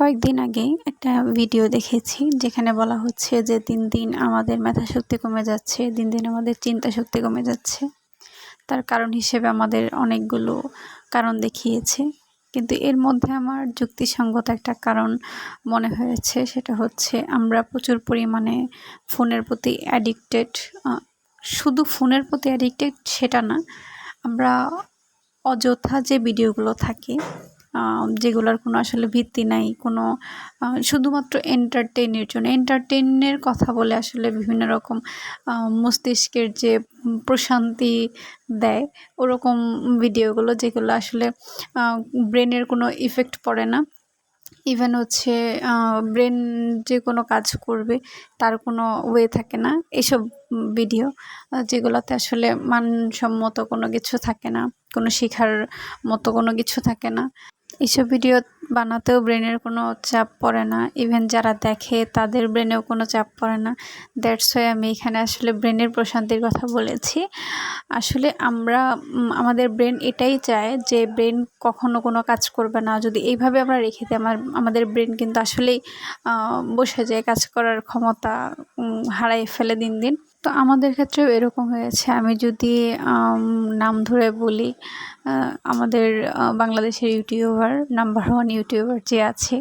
কয়েকদিন আগে একটা ভিডিও দেখেছি, যেখানে বলা হচ্ছে যে দিন দিন আমাদের মেধা শক্তি কমে যাচ্ছে, দিন দিন আমাদের চিন্তা শক্তি কমে যাচ্ছে। তার কারণ হিসেবে আমাদের অনেকগুলো কারণ দেখিয়েছে। কিন্তু এর মধ্যে আমার যুক্তিসঙ্গত একটা কারণ মনে হয়েছে, সেটা হচ্ছে আমরা প্রচুর পরিমাণে ফোনের প্রতি অ্যাডিক্টেড শুধু ফোনের প্রতি অ্যাডিক্টেড সেটা না, আমরা অযথা যে ভিডিওগুলো থাকে যেগুলোর কোনো আসলে ভিত্তি নাই, কোনো শুধুমাত্র এন্টারটেনের জন্য। এন্টারটেনের কথা বলে আসলে বিভিন্ন রকম মস্তিষ্কের যে প্রশান্তি দেয়, ওরকম ভিডিওগুলো যেগুলো আসলে ব্রেনের কোনো ইফেক্ট পড়ে না। ইভেন হচ্ছে ব্রেন যে কোনো কাজ করবে, তার কোনো ওয়ে থাকে না। এসব ভিডিও যেগুলোতে আসলে মানসম্মত কোনো কিছু থাকে না, কোনো শেখার মতো কোনো কিছু থাকে না। এইসব ভিডিও বানাতেও ব্রেনের কোনো চাপ পড়ে না। ইভেন যারা দেখে, তাদের ব্রেনেও কোনো চাপ পড়ে না। দ্যাটস ওয়াই আমি এখানে আসলে ব্রেনের প্রশান্তির কথা বলেছি। আসলে আমরা আমাদের ব্রেন এটাই চায় যে ব্রেন কখনো কোনো কাজ করবে না। যদি এইভাবে আমরা রেখে দিই, আমার, আমাদের ব্রেন কিন্তু আসলেই বসে যায় কাজ করার ক্ষমতা হারাই ফেলে দিন দিন। তো আমাদের ক্ষেত্রেও এরকম হয়েছে। আমি যদি নাম ধরে বলি আমাদের বাংলাদেশের ইউটিউবার নাম্বার ওয়ান ইউটিউবার যে আছে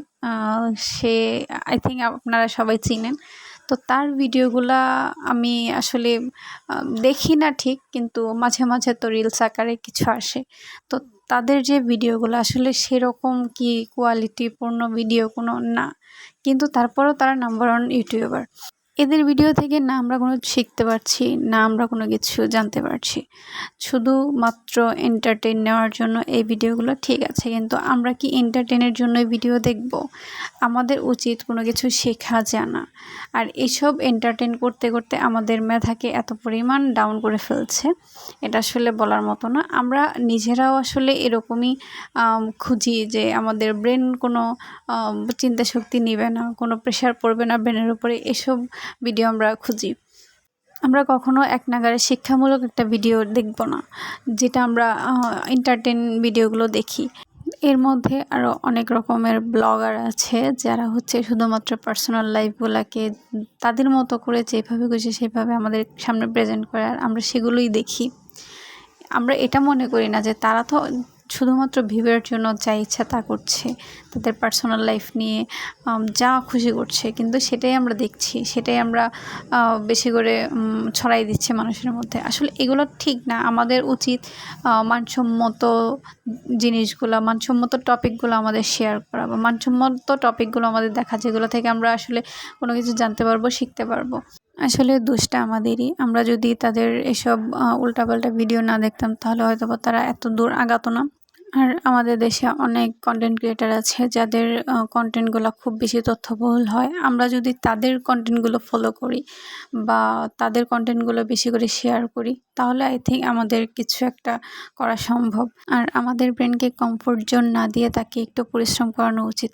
সে আই থিঙ্ক আপনারা সবাই চিনেন। তো তার ভিডিওগুলা আমি আসলে দেখি না ঠিক, কিন্তু মাঝে মাঝে তো রিলস আকারে কিছু আসে। তো তাদের যে ভিডিওগুলো, আসলে সেরকম কি কোয়ালিটিপূর্ণ ভিডিও কোনো? না। কিন্তু তারপরেও তারা নাম্বার ওয়ান ইউটিউবার। এদের ভিডিও থেকে না আমরা কোনো শিখতে পারছি, না আমরা কোনো কিছু জানতে পারছি। শুধুমাত্র এন্টারটেন নেওয়ার জন্য এই ভিডিওগুলো ঠিক আছে, কিন্তু আমরা কি এন্টারটেনের জন্য ভিডিও দেখব? আমাদের উচিত কোনো কিছু শেখা জানা। আর এসব এন্টারটেন করতে করতে আমাদের মেধাকে এত পরিমাণ ডাউন করে ফেলছে, এটা আসলে বলার মতো না। আমরা নিজেরাও আসলে এরকমই খুঁজি যে আমাদের ব্রেন কোনো চিন্তা শক্তি নেবে না, কোনো প্রেশার পড়বে না ব্রেনের উপরে। এসব ভিডিও আমরা খুঁজি। আমরা কখনো এক নাগারে শিক্ষামূলক একটা ভিডিও দেখব না, যেটা আমরা এন্টারটেন ভিডিওগুলো দেখি। এর মধ্যে আরও অনেক রকমের ব্লগার আছে, যারা হচ্ছে শুধুমাত্র পার্সোনাল লাইফগুলোকে তাদের মতো করে যেভাবে খুশি সেভাবে আমাদের সামনে প্রেজেন্ট করে, আর আমরা সেগুলোই দেখি। আমরা এটা মনে করি না যে তারা তো শুধুমাত্র ভিউয়ের জন্য যা ইচ্ছা তা করছে, তাদের পার্সোনাল লাইফ নিয়ে যা খুশি করছে, কিন্তু সেটাই আমরা দেখছি, সেটাই আমরা বেশি করে ছড়াই দিচ্ছে মানুষের মধ্যে। আসলে এগুলো ঠিক না। আমাদের উচিত মানসম্মত জিনিসগুলো, মানসম্মত টপিকগুলো আমাদের শেয়ার করা বা মানসম্মত টপিকগুলো আমাদের দেখা, যেগুলো থেকে আমরা আসলে কোনো কিছু জানতে পারব, শিখতে পারব। আসলে দোষটা আমাদেরই। আমরা যদি তাদের এসব উল্টাপাল্টা ভিডিও না দেখতাম, তাহলে হয়তো তারা এত দূর আগাতো না। আর আমাদের দেশে অনেক কন্টেন্ট ক্রিয়েটার আছে যাদের কন্টেন্টগুলো খুব বেশি তথ্যবহুল হয়। আমরা যদি তাদের কন্টেন্টগুলো ফলো করি বা তাদের কন্টেন্টগুলো বেশি করে শেয়ার করি, তাহলে আই থিঙ্ক আমাদের কিছু একটা করা সম্ভব। আর আমাদের ব্রেনকে কমফোর্ট জোন না দিয়ে তাকে একটু পরিশ্রম করানো উচিত।